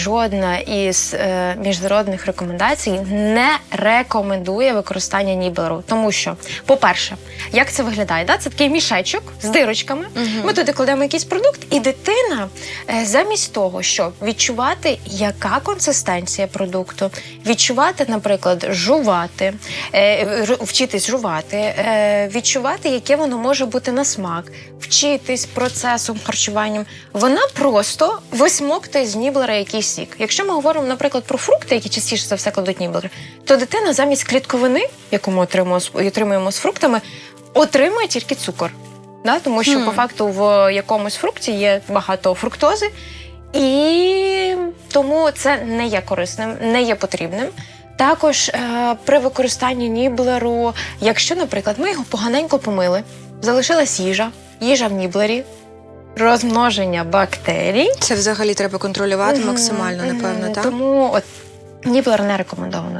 Жодна із е, міжнародних рекомендацій не рекомендує використання нібелеру, тому що, по-перше, як це виглядає? Да? Це такий мішечок з дирочками. Ми туди кладемо якийсь продукт, і дитина е, замість того, щоб відчувати, яка консистенція продукту, відчувати, наприклад, жувати, е, вчитись жувати, е, відчувати, яке воно може бути на смак, вчитись процесом харчуванням, вона просто висмоктує з ніблера якийсь сік. Якщо ми говоримо, наприклад, про фрукти, які частіше за все кладуть ніблери, то дитина замість клітковини, яку ми отримуємо, з- фруктами, отримує тільки цукор. Да? Тому що Хм. по факту в якомусь фрукті є багато фруктози, і тому це не є корисним, не є потрібним. Також е, при використанні ніблеру, якщо, наприклад, ми його поганенько помили, залишилась їжа, їжа в ніблері, розмноження бактерій. Це взагалі треба контролювати максимально, напевно, так? Тому от, ніблер не рекомендовано.